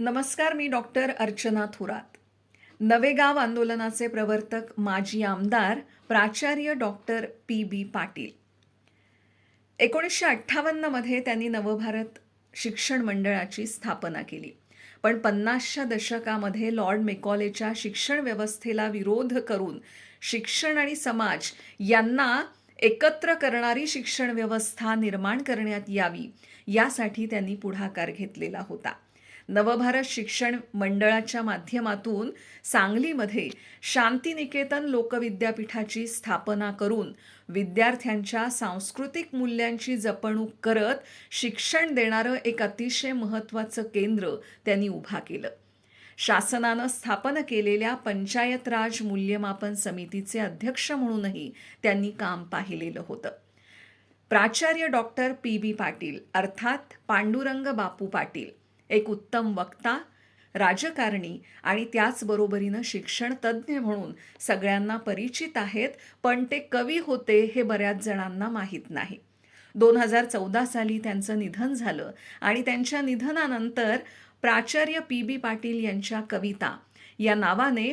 नमस्कार मी डॉक्टर अर्चना थोरात. नवेगाव आंदोलनाचे प्रवर्तक माजी आमदार प्राचार्य डॉक्टर पी बी पाटील. एकोणीसशे अठ्ठावन्नमध्ये त्यांनी नवभारत शिक्षण मंडळाची स्थापना केली. पण पन्नासच्या दशकामध्ये लॉर्ड मेकॉलेच्या शिक्षण व्यवस्थेला विरोध करून शिक्षण आणि समाज यांना एकत्र करणारी शिक्षण व्यवस्था निर्माण करण्यात यावी यासाठी त्यांनी पुढाकार घेतलेला होता. नवभारत शिक्षण मंडळाच्या माध्यमातून सांगलीमध्ये शांतिनिकेतन लोकविद्यापीठाची स्थापना करून विद्यार्थ्यांच्या सांस्कृतिक मूल्यांची जपणूक करत शिक्षण देणारं एक अतिशय महत्त्वाचं केंद्र त्यांनी उभा केलं. शासनानं स्थापन केलेल्या पंचायत राज मूल्यमापन समितीचे अध्यक्ष म्हणूनही त्यांनी काम पाहिलेलं होतं. प्राचार्य डॉक्टर पी बी पाटील अर्थात पांडुरंग बापू पाटील एक उत्तम वक्ता राजकारणी आणि त्याचबरोबरीनं शिक्षणतज्ज्ञ म्हणून सगळ्यांना परिचित आहेत पण ते कवी होते हे बऱ्याच जणांना माहीत नाही. दोन हजार चौदा साली त्यांचं निधन झालं आणि त्यांच्या निधनानंतर प्राचार्य पी बी पाटील यांच्या कविता या नावाने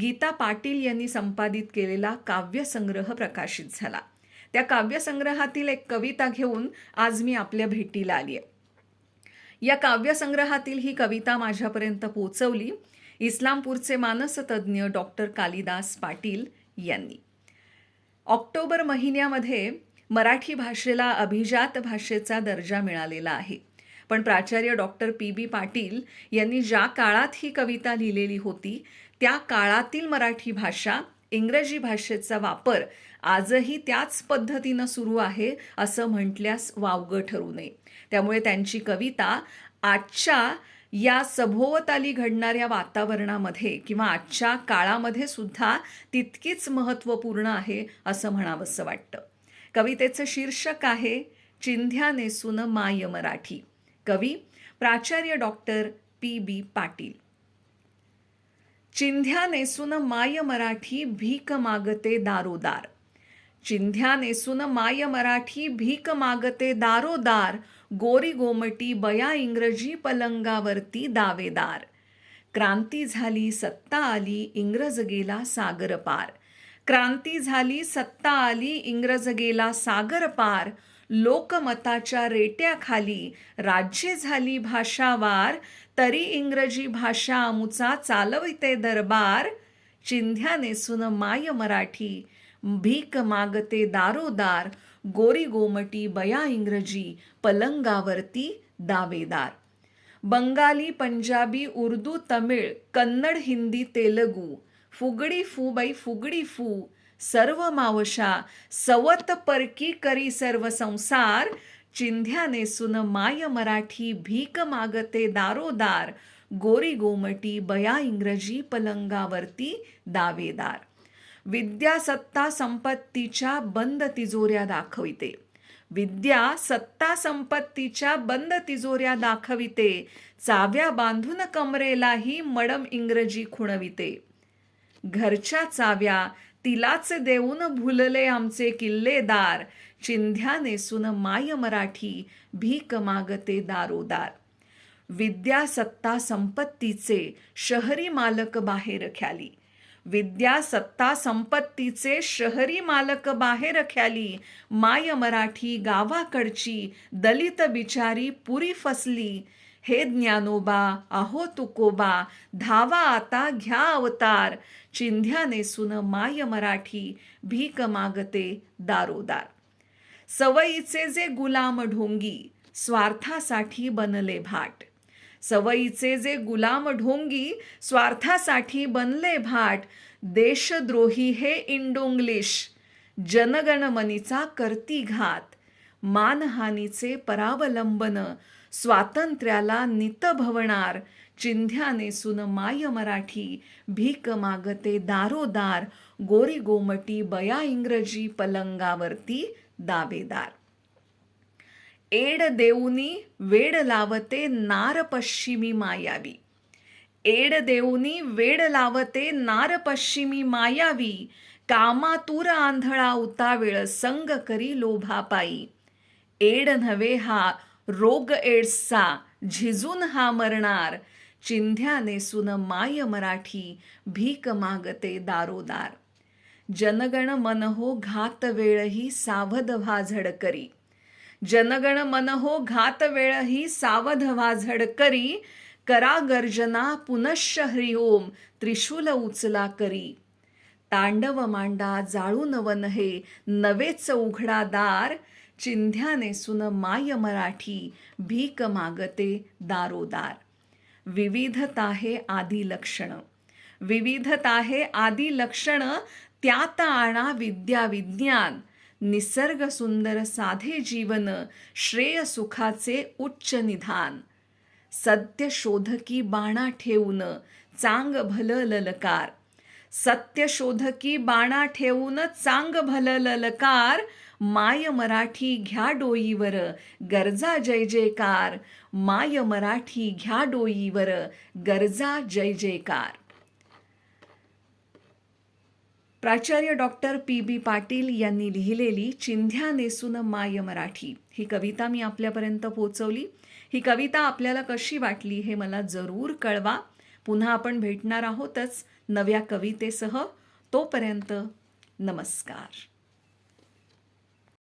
गीता पाटील यांनी संपादित केलेला काव्यसंग्रह प्रकाशित झाला. त्या काव्यसंग्रहातील एक कविता घेऊन आज मी आपल्या भेटीला आली आहे या काव्यसंग्रहातील ही कविता माझ्यापर्यंत पोचवली. इस्लामपूरचे मानसतज्ज्ञ डॉक्टर कालिदास पाटील यांनी. ऑक्टोबर महिन्यामध्ये मराठी भाषेला अभिजात भाषेचा दर्जा मिळालेला आहे. पण प्राचार्य डॉक्टर पी बी पाटील यांनी ज्या काळात ही कविता लिहिलेली होती त्या काळातील मराठी भाषा इंग्रजी भाषेचा वापर आजही त्याच पद्धतीनं सुरू आहे असं म्हटल्यास वावगं ठरू नये. त्यामुळे त्यांची कविता आजच्या या सभोवताली घडणाऱ्या वातावरणामध्ये किंवा आजच्या काळामध्ये सुद्धा तितकीच महत्त्वपूर्ण आहे असं म्हणावंसं वाटतं. कवितेचं शीर्षक आहे चिंध्या नेसून माय मराठी. कवी प्राचार्य डॉक्टर पी बी पाटील. चिंध्या नेसून माय मराठी भीक मागते दारोदार. चिंध्या नेसून माय मराठी भीक मागते दारोदार. गोरी गोमटी बया इंग्रजी पलंगावरती दावेदार. क्रांती झाली सत्ता आली इंग्रज गेला सागर पार. क्रांती झाली सत्ता आली इंग्रज गेला सागर पार. लोकमताच्या रेट्याखाली राज्ये झाली भाषावार तरी इंग्रजी भाषा अमुचा चालविते दरबार. चिंध्या नेसून माय मराठी भीक मागते दारोदार. गोरी गोमटी बया इंग्रजी पलंगावरती दावेदार. बंगाली पंजाबी उर्दू तमिळ कन्नड हिंदी तेलगू. फुगडी फू बाई फुगडी फू. सर्व मावशा सवत परकी करी सर्व संसार चिंध्याने सुन माय मराठी भीक मागते दारोदार गोरी गोमटी बया इंग्रजी पलंगावरती दावेदार. विद्या सत्ता संपत्तीच्या बंद तिजोऱ्या दाखविते. विद्या सत्ता संपत्तीच्या बंद तिजोऱ्या दाखविते. चाव्या बांधून कमरेलाही मडम इंग्रजी खुणविते. घरच्या चाव्या तिलाच देऊन भुलले आमचे किल्लेदार. चिंध्या नेसून माय मराठी भीक मागते दारोदार. विद्या सत्ता संपत्तीचे शहरी मालक बाहेर ख्याली. विद्या सत्ता संपत्तीचे शहरी मालक बाहेर ख्याली. माय मराठी गावाकडची दलित बिचारी पुरी फसली. हे ज्ञानोबा आहो तुकोबा धावा आता घ्या अवतार. चिंध्या नेसून माय मराठी भीक मागते दारोदार. सवयीचे जे गुलाम ढोंगी स्वार्थासाठी बनले भाट. सवयीचे जे गुलाम ढोंगी स्वार्थासाठी बनले भाट. देशद्रोही हे इंडोंग्लिश जनगणमनीचा करती घात. मानहानीचे परावलंबन स्वातंत्र्याला नितभवणार चिंध्याने सुन माय मराठी भीक मागते दारोदार गोरी गोमटी बया इंग्रजी पलंगावरती दावेदार. एड देऊनी वेड लावते नार पश्चिमी मायावी. एड देऊनी वेड लावते नार पश्चिमी मायावी. कामातूर आंधळा उतावेळ संग करी लोभापायी. एड नव्हे हा रोग एड्सचा झिजून हा मरणार. चिंध्या नेसून माय मराठी भीक मागते दारोदार. जनगण मन हो घात वेळही सावध व्हा झडकरी. जनगण मन हो घात वेळही सावध व्हा झडकरी. करा गर्जना पुनश्च हरिओम त्रिशूल उचला करी. तांडव मांडा जाळून वन हे नवेच उघडा दार. चिंध्या नेसून माय मराठी भीक मागते दारोदार. विविधता हे आदी लक्षण. विविधता हे आदी लक्षण त्यात आणा विद्या विज्ञान. निसर्ग सुंदर साधे जीवन श्रेय सुखाचे उच्च निधान. सत्य शोधकी बाणा ठेवून चांग भल ललकार. सत्य शोधकी बाणा ठेवून चांग भल ललकार माय मराठी घ्या डोईवर गरजा जय जयकार. माय मराठी घ्या डोईवर गरजा जय जयकार. प्राचार्य डॉक्टर पी बी पाटील यांनी लिहिलेली चिंध्या नेसून माय मराठी. ही कविता मी आपल्यापर्यंत पोचवली ही कविता आपल्याला कशी वाटली हे मला जरूर कळवा. पुन्हा आपण भेटणार आहोतच नव्या कवितेसह. तोपर्यंत नमस्कार.